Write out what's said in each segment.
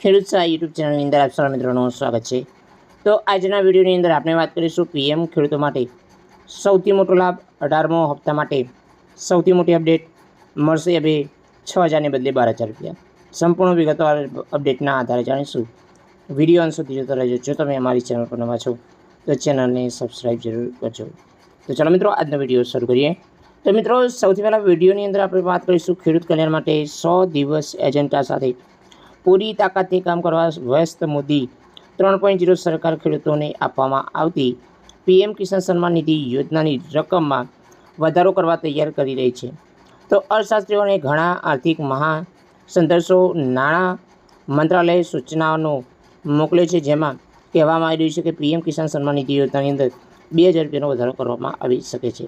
ખેડૂત સહાય યુટ્યુબ ચેનલની અંદર આપ સૌ મિત્રોનું સ્વાગત છે. તો આજના વિડીયોની અંદર આપણે વાત કરીશું પીએમ ખેડૂતો માટે સૌથી મોટો લાભ અઢારમો હપ્તા માટે સૌથી મોટી અપડેટ મળશે હવે છ હજારને બદલે બાર હજાર રૂપિયા. સંપૂર્ણ વિગતવાર અપડેટના આધારે જાણીશું. વીડિયો અંત સુધી જોતા રહેજો. જો તમે અમારી ચેનલ પર નવા છો, તો ચેનલને સબસ્ક્રાઈબ જરૂર કરજો. તો ચાલો મિત્રો, આજનો વીડિયો શરૂ કરીએ. તો મિત્રો, સૌથી પહેલાં વિડીયોની અંદર આપણે વાત કરીશું ખેડૂત કલ્યાણ માટે સો દિવસ એજન્ડા સાથે પૂરી તાકાતથી કામ કરવા વ્યસ્ત મોદી ત્રણ પોઈન્ટ જીરો સરકાર ખેડૂતોને આપવામાં આવતી. પીએમ કિસાન સન્માન નિધિ યોજનાની રકમમાં વધારો કરવા તૈયાર કરી રહી છે. તો અર્થશાસ્ત્રીઓને ઘણા આર્થિક મહા સંદર્શો નાણાં મંત્રાલય સૂચનાઓનો મોકલે છે, જેમાં કહેવામાં આવી રહ્યું છે કે પીએમ કિસાન સન્માન નિધિ યોજનાની અંદર બે હજાર રૂપિયાનો વધારો કરવામાં આવી શકે છે.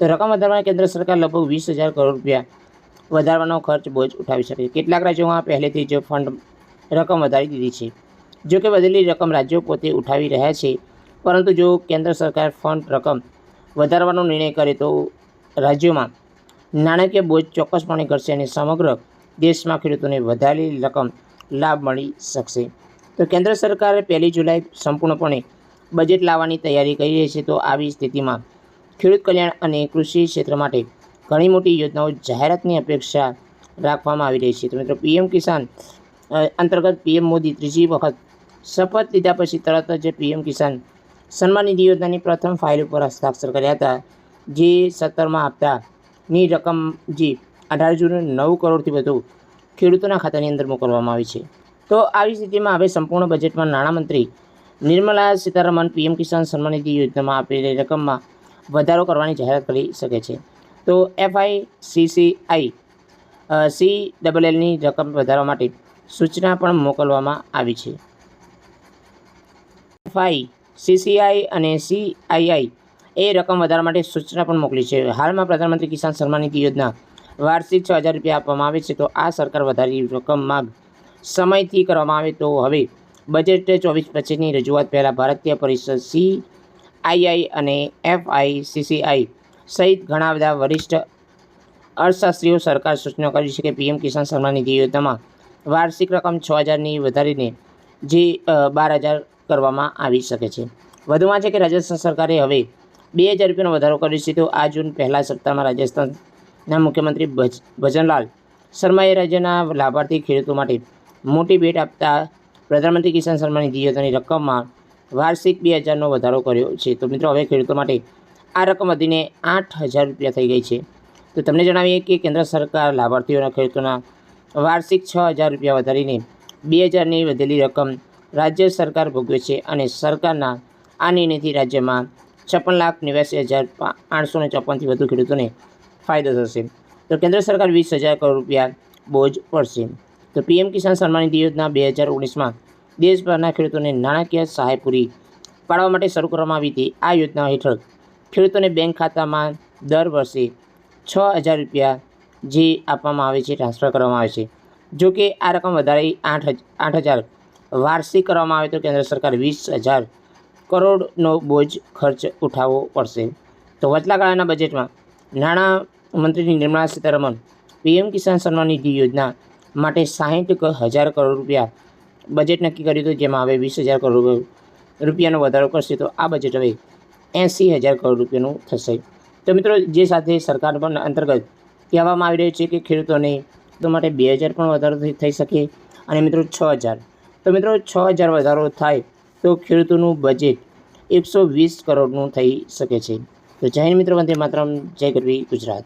તો રકમ વધારવા કેન્દ્ર સરકાર લગભગ વીસ હજાર કરોડ રૂપિયા વધારવાનો ખર્ચ બોજ ઉઠાવી શકે કેટલાક રાજ્યોમાં પહેલેથી જ ફંડ રકમ વધારી દીધી છે. જો કે વધેલી રકમ રાજ્યો પોતે ઉઠાવી રહ્યા છે. પરંતુ જો કેન્દ્ર સરકાર ફંડ રકમ વધારવાનો નિર્ણય કરે તો રાજ્યોમાં નાણાકીય બોજ ચોક્કસપણે ઘટશે અને સમગ્ર દેશમાં ખેડૂતોને વધારેલી રકમ લાભ મળી શકશે. તો કેન્દ્ર સરકારે પહેલી જુલાઈ સંપૂર્ણપણે બજેટ લાવવાની તૈયારી કરી રહી છે. તો આવી સ્થિતિમાં ખેડૂત કલ્યાણ અને કૃષિ ક્ષેત્ર માટે ઘણી મોટી યોજનાઓ જાહેરાતની અપેક્ષા રાખવામાં આવી રહી છે. તો મિત્રો, પીએમ કિસાન અંતર્ગત પીએમ મોદી ત્રીજી વખત શપથ લીધા પછી તરત જ પીએમ કિસાન સન્માન નિધિ યોજનાની પ્રથમ ફાઇલ ઉપર હસ્તાક્ષર કર્યા હતા, જે સત્તરમાં હપ્તાની રકમ જે અઢાર જૂન નવ કરોડથી વધુ ખેડૂતોના ખાતાની અંદર મોકલવામાં આવી છે. તો આવી સ્થિતિમાં હવે સંપૂર્ણ બજેટમાં નાણામંત્રી નિર્મલા સીતારમણ પીએમ કિસાન સન્માન નિધિ યોજનામાં આપેલી રકમમાં વધારો કરવાની જાહેરાત કરી શકે છે. તો એફઆઈ સીસીઆઈ સી ડબલ એલની રકમ વધારવા માટે સૂચના પણ મોકલવામાં આવી છે. એફઆઈ સીસીઆઈ અને સીઆઈઆઈ એ રકમ વધારવા માટે સૂચના પણ મોકલી છે. હાલમાં પ્રધાનમંત્રી કિસાન સન્માન નિધિ યોજના વાર્ષિક છ હજાર રૂપિયા આપવામાં આવે છે. તો આ સરકાર વધારી રકમ માગ સમયથી કરવામાં આવે તો હવે બજેટ ચોવીસ પચીસની રજૂઆત પહેલાં ભારતીય પરિષદ સી આઈઆઈ અને એફઆઈસીસીઆઈ સહિત ઘણા બધા વરિષ્ઠ અર્થશાસ્ત્રીઓ સરકાર સૂચના કરી છે કે પીએમ કિસાન સન્માન નિધિ યોજનામાં વાર્ષિક રકમ છ હજારની વધારીને જે બાર હજાર કરવામાં આવી શકે છે. વધુમાં છે કે રાજસ્થાન સરકારે હવે બે હજાર રૂપિયાનો વધારો કર્યો છે તો આ જૂન પહેલા સપ્તાહમાં રાજસ્થાનના મુખ્યમંત્રી ભજ, ભજનલાલ શર્માએ રાજ્યના લાભાર્થી ખેડૂતો માટે મોટી ભેટ આપતા પ્રધાનમંત્રી કિસાન સન્માન નિધિ યોજનાની રકમમાં વાર્ષિક બે હજારનો વધારો કર્યો છે. તો મિત્રો, હવે ખેડૂતો માટે આ રકમ વધીને આઠ હજાર રૂપિયા થઈ ગઈ છે. તો તમને જણાવીએ કે કેન્દ્ર સરકાર લાભાર્થીઓના ખેડૂતોના વાર્ષિક છ હજાર રૂપિયા વધારીને બે હજારની વધેલી રકમ રાજ્ય સરકાર ભોગવે છે અને સરકારના આ નિર્ણયથી રાજ્યમાં છપ્પન લાખ નેવ્યાસી હજાર આઠસો ને ચોપનથી વધુ ખેડૂતોને ફાયદો થશે. તો કેન્દ્ર સરકાર વીસ હજાર કરોડ રૂપિયા બોજ પડશે. તો પીએમ કિસાન સન્માન નિધિ યોજના બે હજાર ઓગણીસમાં દેશભરના ખેડૂતોને નાણાકીય સહાય પૂરી પાડવા માટે શરૂ કરવામાં આવી હતી. આ યોજના હેઠળ ખેડૂતોને બેંક ખાતામાં દર વર્ષે છ હજાર રૂપિયા જે આપવામાં આવે છે ટ્રાન્સફર કરવામાં આવે છે. જો કે આ રકમ વધારે આઠ આઠ હજાર વાર્ષિક કરવામાં આવે તો કેન્દ્ર સરકાર વીસ હજાર કરોડનો બોજ ખર્ચ ઉઠાવવો પડશે. તો વચલા ગાળાના બજેટમાં નાણાં મંત્રી નિર્મલા સીતારમણ પીએમ કિસાન સન્માન નિધિ યોજના માટે સાહીઠ હજાર કરોડ રૂપિયા બજેટ નક્કી કર્યું હતું, જેમાં હવે વીસ હજાર કરોડ રૂપિયાનો વધારો કરશે. તો આ બજેટ હવે એંસી હજાર કરોડ રૂપિયાનું થશે. તો મિત્રો, જે સાથે સરકાર પણ અંતર્ગત કહેવામાં આવી રહ્યું છે કે ખેડૂતોને તો માટે બે હજાર પણ વધારો થઈ શકે અને મિત્રો છ હજાર. તો મિત્રો, છ હજાર વધારો થાય તો ખેડૂતોનું બજેટ એકસો વીસ કરોડનું થઈ શકે છે. તો જય મિત્રો, વંદે માત્ર જય ગરવી ગુજરાત.